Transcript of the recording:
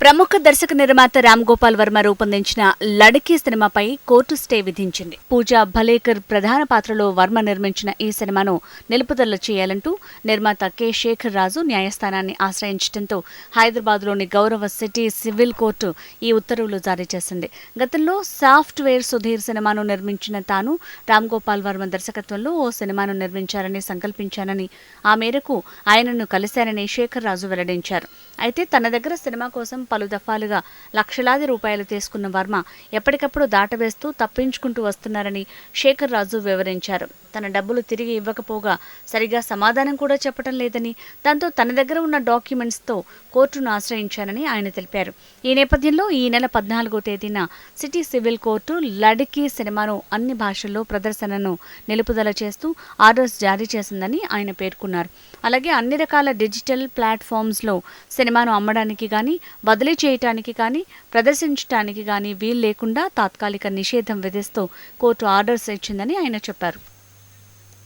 ప్రముఖ దర్శక నిర్మాత రామ్ గోపాల్ వర్మ రూపొందించిన లడకీ సినిమాపై కోర్టు స్టే విధించింది. పూజా భలేకర్ ప్రధాన పాత్రలో వర్మ నిర్మించిన ఈ సినిమాను నిలుపుదల చేయాలంటూ నిర్మాత కె. శేఖర్ రాజు న్యాయస్థానాన్ని ఆశ్రయించడంతో హైదరాబాద్లోని గౌరవ సిటీ సివిల్ కోర్టు ఈ ఉత్తర్వులు జారీ చేసింది. గతంలో సాఫ్ట్వేర్ సుధీర్ సినిమాను నిర్మించిన తాను రామ్ గోపాల్ వర్మ దర్శకత్వంలో ఓ సినిమాను నిర్మించారని సంకల్పించానని ఆ మేరకు ఆయనను కలిశానని శేఖర్ రాజు వెల్లడించారు. అయితే తన దగ్గర సినిమా కోసం పలు దఫాలుగా లక్షలాది రూపాయలు తీసుకున్న వర్మ ఎప్పటికప్పుడు దాటవేస్తూ తప్పించుకుంటూ వస్తున్నారని శేఖర్ రాజు వివరించారు. తన డబ్బులు తిరిగి ఇవ్వకపోగా సరిగా సమాధానం కూడా చెప్పడం లేదని దాంతో తన దగ్గర ఉన్న డాక్యుమెంట్స్తో కోర్టును ఆశ్రయించారని ఆయన తెలిపారు. ఈ నేపథ్యంలో ఈ నెల పద్నాలుగో తేదీన సిటీ సివిల్ కోర్టు లడికి సినిమాను అన్ని భాషల్లో ప్రదర్శనను నిలుపుదల చేస్తూ ఆర్డర్స్ జారీ చేసిందని ఆయన పేర్కొన్నారు. అలాగే అన్ని రకాల డిజిటల్ ప్లాట్ఫామ్స్లో సినిమాను అమ్మడానికి కానీ బదిలీ చేయటానికి కానీ ప్రదర్శించడానికి కానీ వీలు లేకుండా తాత్కాలిక నిషేధం విధిస్తూ కోర్టు ఆర్డర్స్ ఇచ్చిందని ఆయన చెప్పారు.